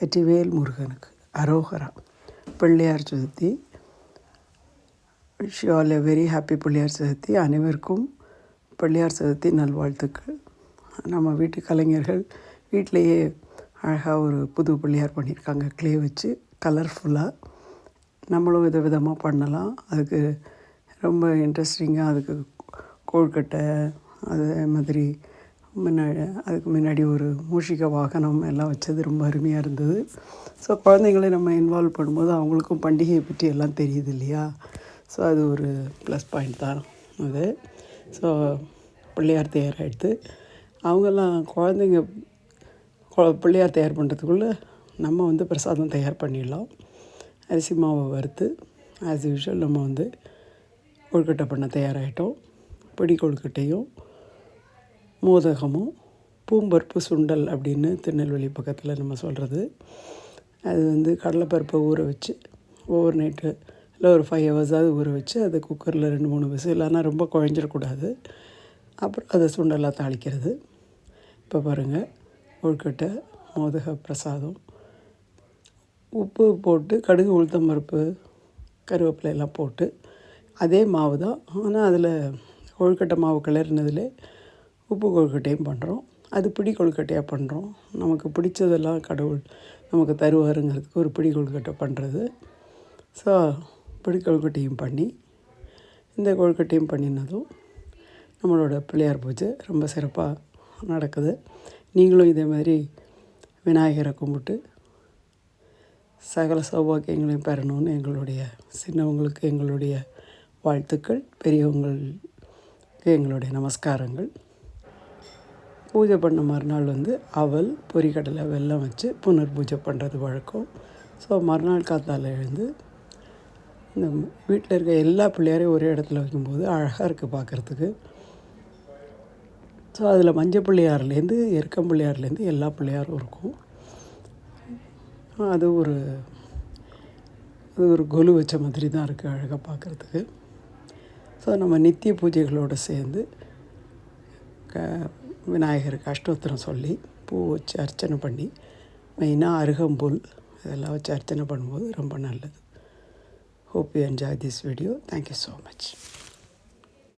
வெற்றிவேல் முருகனுக்கு அரோகரா. Pillaiyar Chathurthi. Wish all a very happy Pillaiyar Chathurthi. அனைவருக்கும் பிள்ளையார் சதுர்த்தி நல்வாழ்த்துக்கள். நம்ம வீட்டு கலைஞர்கள் வீட்டிலையே அழகாக ஒரு புது பிள்ளையார் பண்ணியிருக்காங்க. க்ளே வச்சு கலர்ஃபுல்லாக நம்மளும் வித விதமாக பண்ணலாம். அதுக்கு ரொம்ப இன்ட்ரெஸ்டிங்காக அதுக்கு கோழ்கட்டை அதே மாதிரி முன்னாடி அதுக்கு முன்னாடி ஒரு மூஷிக வாகனம் எல்லாம் வச்சது ரொம்ப அருமையாக இருந்தது. ஸோ குழந்தைங்கள நம்ம இன்வால்வ் பண்ணும்போது அவங்களுக்கும் பண்டிகையை பற்றி எல்லாம் தெரியுது இல்லையா? ஸோ அது ஒரு ப்ளஸ் பாயிண்ட் தான் அது. ஸோ பிள்ளையார் தயாராகிடுது அவங்கெல்லாம் குழந்தைங்க பிள்ளையார் தயார் பண்ணுறதுக்குள்ளே நம்ம வந்து பிரசாதம் தயார் பண்ணிடலாம். அரிசி மாவை வறுத்து ஆஸ் யூஷுவல் நம்ம வந்து கொழுக்கட்டை பண்ண தயாராகிட்டோம் பிடி கொழுக்கட்டையும் மோதகமும் பூம்பருப்பு சுண்டல் அப்படின்னு திருநெல்வேலி பக்கத்தில் நம்ம சொல்கிறது அது வந்து கடலைப்பருப்பை ஊற வச்சு ஓவர் நைட்டு இல்லை ஒரு ஃபைவ் ஹவர்ஸாவது ஊற வச்சு அதை குக்கரில் ரெண்டு மூணு விசில் ஆனால் ரொம்ப குழஞ்சிடக்கூடாது அப்புறம் அதை சுண்டலாக தாளிக்கிறது. இப்போ பாருங்கள் கொழுக்கட்டை மோதக பிரசாதம் உப்பு போட்டு கடுகு உளுத்தம் பருப்பு கருவேப்பிலை எல்லாம் போட்டு அதே மாவு தான் ஆனால் அதில் கொழுக்கட்டை மாவு கிளறினதில் உப்பு கொழுக்கட்டையும் பண்ணுறோம். அது பிடி கொழுக்கட்டையாக பண்ணுறோம். நமக்கு பிடிச்சதெல்லாம் கடவுள் நமக்கு தருவாருங்கிறதுக்கு ஒரு பிடி கொழுக்கட்டை பண்ணுறது. ஸோ பிடி கொழுக்கட்டையும் பண்ணி இந்த கொழுக்கட்டையும் பண்ணினதும் நம்மளோட பிள்ளையார் பூஜை ரொம்ப சிறப்பாக நடக்குது. நீங்களும் இதே மாதிரி விநாயகரை கும்பிட்டு சகல சௌபாக்கியங்களையும் பெறணும்னு எங்களுடைய சின்னவங்களுக்கு எங்களுடைய வாழ்த்துக்கள் பெரியவங்களுக்கு எங்களுடைய நமஸ்காரங்கள். பூஜை பண்ண மறுநாள் வந்து அவல் பொரிக்கடலை வெல்லம் வச்சு புனர் பூஜை பண்ணுறது வழக்கம். ஸோ மறுநாள் காத்தால் எழுந்து இந்த வீட்டில் இருக்க எல்லா பிள்ளையாரையும் ஒரே இடத்துல வைக்கும்போது அழகாக இருக்குது பார்க்குறதுக்கு ஸோ அதில் மஞ்சள் பிள்ளையார்லேருந்து எருக்கம் பிள்ளையார்லேருந்து எல்லா பிள்ளையாரும் இருக்கும். அது ஒரு அது ஒரு கொலு வச்ச மாதிரி தான் இருக்குது அழகாக பார்க்குறதுக்கு ஸோ நம்ம நித்திய பூஜைகளோடு சேர்ந்து க விநாயகருக்கு அஷ்டோத்திரம் சொல்லி பூ வச்சு அர்ச்சனை பண்ணி மெயினாக அருகம்புல் இதெல்லாம் வச்சு அர்ச்சனை பண்ணும்போது ரொம்ப நல்லது. Hope you enjoy this video thank you so much